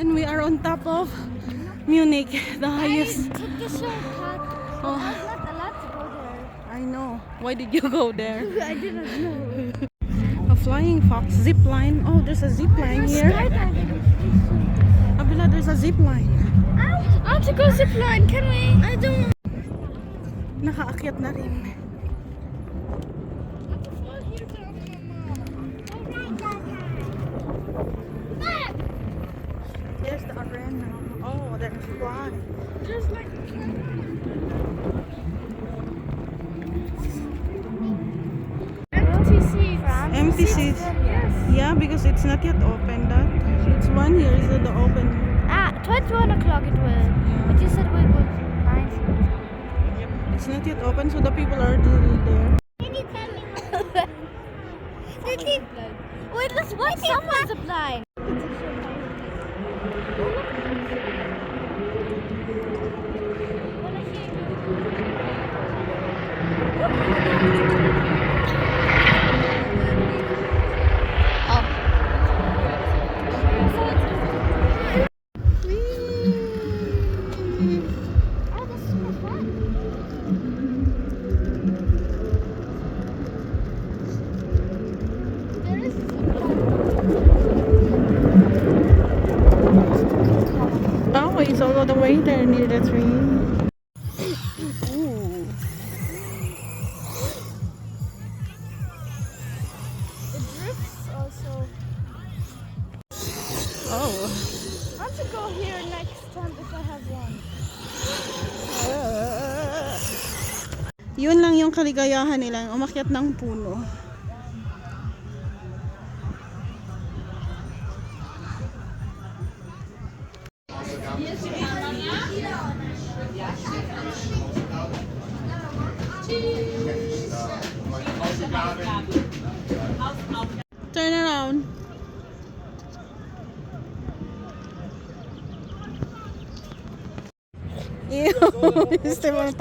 And we are on top of Munich, the highest. I took the shortcut. Oh. I was not allowed to go there. I know. Why did you go there? I didn't know. A flying fox zip line. Oh, there's a zip line here. Skydiving. Abila, there's a zip line. I want to go zip line. Can we? I don't Nakaakyat na rin. There's fly. There's like empty seats. Empty seats. Yes. Yeah, because it's not yet open. That it's one here is the open. Ah, 21 o'clock it will. But you said we would nine. It's not yet open, so the people are still there. Wait, let's watch someone's applying. Oh, it's all the way there near the tree. Ooh. It drifts also. Oh. I want to go here next time if I have one. Yun lang yung kaligayahan nila, umakyat ng puno. Turn around. Ew, gusto mong